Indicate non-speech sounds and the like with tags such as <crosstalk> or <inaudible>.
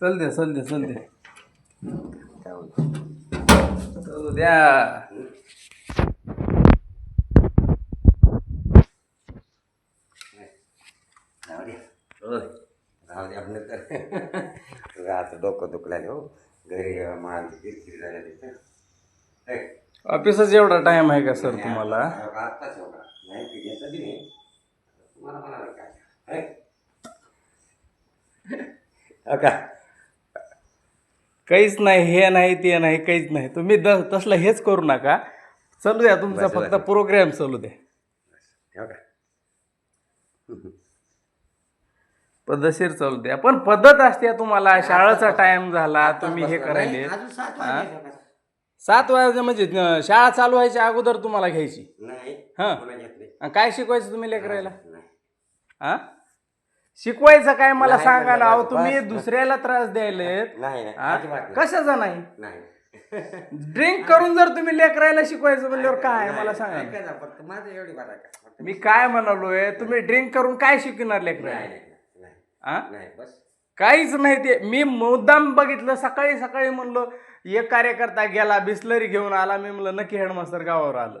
चल दे चल दे जाऊ दे. चल द्या आता डोकं दुखलं हो घरी किरकिर झाल्या तिथं. ऑफिसच एवढा टाइम आहे का सर तुम्हाला आत्ताच एवढा नाही ते घेतलं बी नाही तुम्हाला म्हणाला काय का काहीच नाही हे नाही ते नाही काहीच नाही. तुम्ही द तसलं हेच करू नका. चालू द्या तुमचा बस, फक्त बस. प्रोग्राम चालू द्या. का? पद्धतशीर चालू द्या. पण पद्धत असते तुम्हाला. शाळेचा टाइम झाला तुम्ही हे करायले. अजून सात? वाजले. का? सात वाजता म्हणजे अं, शाळा चालू व्हायच्या अगोदर तुम्हाला घ्यायची. नाही हा. आणि काय शिकवायचं तुम्ही लेकरायला? नाही. हा? शिकवायचं काय मला नाही, सांगा ना. अहो बस, तुम्ही बस. दुसऱ्याला त्रास द्यायलेत. नाही नाही हा? अजिबात नाही. कशाचा नाही? नाही. <laughs> ड्रिंक करून जर तुम्ही लेकरायला शिकवायचं म्हणल्यावर काय? मला सांगा ना. ऐका ना, फक्त माझं एवढी बरं का? फक्त मी काय म्हणालोय तुम्ही ड्रिंक करून काय शिकणार नाही लेकरायला नाही नाही. हा? नाही बस. काहीच नाही ते. मी मुद्दाम बघितलं सकाळी सकाळी म्हणलो एक कार्यकर्ता गेला बिस्लरी घेऊन आला मी म्हणलं नक्की हेडमास्तर गावावर आलं.